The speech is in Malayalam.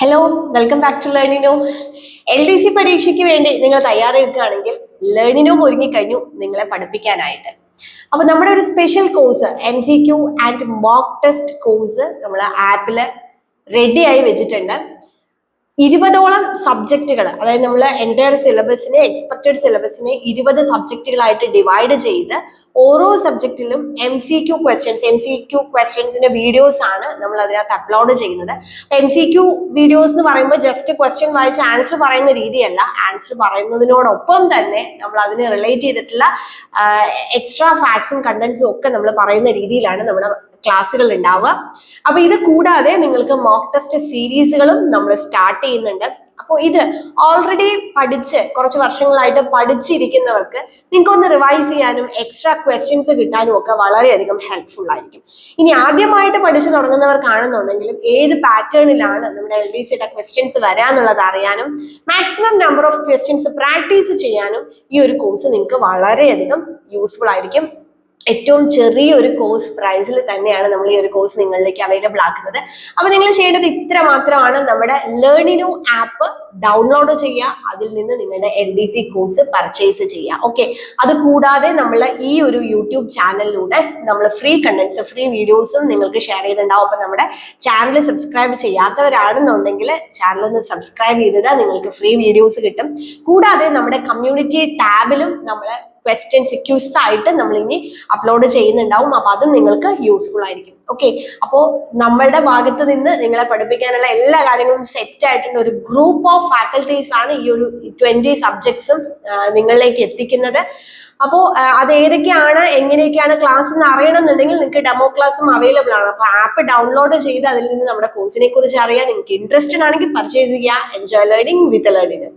Hello welcome back to Learnino L D C പരീക്ഷയ്ക്ക് വേണ്ടി നിങ്ങൾ തയ്യാറെടുക്കുകയാണെങ്കിൽ ലേണിനോ ഒരുങ്ങിക്കഴിഞ്ഞു നിങ്ങളെ പഠിപ്പിക്കാനായിട്ട്. അപ്പൊ നമ്മുടെ ഒരു special course M G Q and mock test course നമ്മൾ ആപ്പിൽ റെഡിയായി വെച്ചിട്ടുണ്ട്. ഇരുപതോളം സബ്ജക്റ്റുകൾ അതായത് നമ്മൾ എന്റയർ സിലബസിനെ എക്സ്പെക്റ്റഡ് സിലബസിനെ ഇരുപത് സബ്ജക്റ്റുകളായിട്ട് ഡിവൈഡ് ചെയ്ത് ഓരോ സബ്ജക്റ്റിലും M C Q questions M C Q ക്വസ്റ്റ്യൻസിന്റെ videos ആണ് നമ്മൾ അതിനകത്ത് അപ്ലോഡ് ചെയ്യുന്നത്. എം സി ക്യു വീഡിയോസ് എന്ന് പറയുമ്പോൾ ജസ്റ്റ് ക്വസ്റ്റ്യൻ വായിച്ച് ആൻസർ പറയുന്ന രീതിയല്ല. ആൻസർ പറയുന്നതിനോടൊപ്പം തന്നെ നമ്മൾ അതിന് റിലേറ്റ് ചെയ്തിട്ടുള്ള എക്സ്ട്രാ ഫാക്ട്സും കണ്ടന്റ്സും ഒക്കെ നമ്മൾ പറയുന്ന രീതിയിലാണ് നമ്മുടെ ക്ലാസ്സുകൾ ഉണ്ടാവുക അപ്പൊ ഇത് കൂടാതെ നിങ്ങൾക്ക് മോക്ക് ടെസ്റ്റ് സീരീസുകളും നമ്മൾ സ്റ്റാർട്ട് ചെയ്യുന്നുണ്ട്. അപ്പോൾ ഇത് ഓൾറെഡി പഠിച്ച് കുറച്ച് വർഷങ്ങളായിട്ട് പഠിച്ചിരിക്കുന്നവർക്ക് നിങ്ങൾക്ക് ഒന്ന് റിവൈസ് ചെയ്യാനും എക്സ്ട്രാ ക്വസ്റ്റ്യൻസ് കിട്ടാനും ഒക്കെ വളരെയധികം ഹെൽപ്ഫുൾ ആയിരിക്കും. ഇനി ആദ്യമായിട്ട് പഠിച്ചു തുടങ്ങുന്നവർക്കാണെന്നുണ്ടെങ്കിലും ഏത് പാറ്റേണിലാണ് നമ്മുടെ എൽ ഡി സിയുടെ ക്വസ്റ്റ്യൻസ് വരാന്നുള്ളത് അറിയാനും maximum number of questions practice ചെയ്യാനും ഈ ഒരു കോഴ്സ് നിങ്ങൾക്ക് വളരെയധികം യൂസ്ഫുൾ ആയിരിക്കും. ഏറ്റവും ചെറിയൊരു കോഴ്സ് പ്രൈസിൽ തന്നെയാണ് നമ്മൾ ഈ ഒരു കോഴ്സ് നിങ്ങളിലേക്ക് അവൈലബിൾ ആക്കുന്നത്. അപ്പൊ നിങ്ങൾ ചെയ്യേണ്ടത് ഇത്ര മാത്രമാണ്. നമ്മുടെ ലേണിനു ആപ്പ് ഡൗൺലോഡ് ചെയ്യുക. അതിൽ നിന്ന് നിങ്ങളുടെ L D C course purchase ചെയ്യുക. ഓക്കെ അത് കൂടാതെ നമ്മൾ ഈ ഒരു യൂട്യൂബ് ചാനലിലൂടെ നമ്മൾ ഫ്രീ കണ്ടന്റ്സ് ഫ്രീ വീഡിയോസും നിങ്ങൾക്ക് ഷെയർ ചെയ്തിട്ടുണ്ടാവും. അപ്പൊ നമ്മുടെ ചാനൽ സബ്സ്ക്രൈബ് ചെയ്യാത്തവരാണെന്നുണ്ടെങ്കിൽ ചാനൽ ഒന്ന് സബ്സ്ക്രൈബ് ചെയ്തിട്ട് നിങ്ങൾക്ക് ഫ്രീ വീഡിയോസ് കിട്ടും. കൂടാതെ നമ്മുടെ കമ്മ്യൂണിറ്റി ടാബിലും നമ്മൾ ക്വസ്റ്റ്യൻസ് ക്യൂസ് ആയിട്ട് നമ്മൾ ഇനി അപ്ലോഡ് ചെയ്യുന്നുണ്ടാവും. അപ്പൊ അതും നിങ്ങൾക്ക് യൂസ്ഫുൾ ആയിരിക്കും. ഓക്കെ അപ്പോ നമ്മളുടെ ഭാഗത്ത് നിന്ന് നിങ്ങളെ പഠിപ്പിക്കാനുള്ള എല്ലാ കാര്യങ്ങളും സെറ്റ് ആയിട്ടുള്ള ഒരു ഗ്രൂപ്പ് ഓഫ് ഫാക്കൽറ്റീസ് ആണ് ഈ ഒരു ട്വന്റി സബ്ജക്ട്സും നിങ്ങളിലേക്ക് എത്തിക്കുന്നത്. അപ്പോ അത് ഏതൊക്കെയാണ് എങ്ങനെയൊക്കെയാണ് ക്ലാസ് എന്ന് അറിയണമെന്നുണ്ടെങ്കിൽ നിങ്ങൾക്ക് ഡെമോ ക്ലാസ്സും അവൈലബിൾ ആണ്. അപ്പോൾ ആപ്പ് ഡൗൺലോഡ് ചെയ്ത് അതിൽ നിന്ന് നമ്മുടെ കോഴ്സിനെ കുറിച്ച് അറിയാൻ നിങ്ങൾക്ക് ഇൻട്രസ്റ്റഡ് ആണെങ്കിൽ പർച്ചേസ് ചെയ്യുക എൻജോയ് ലേണിംഗ് വിത്ത് ലേണിംഗ്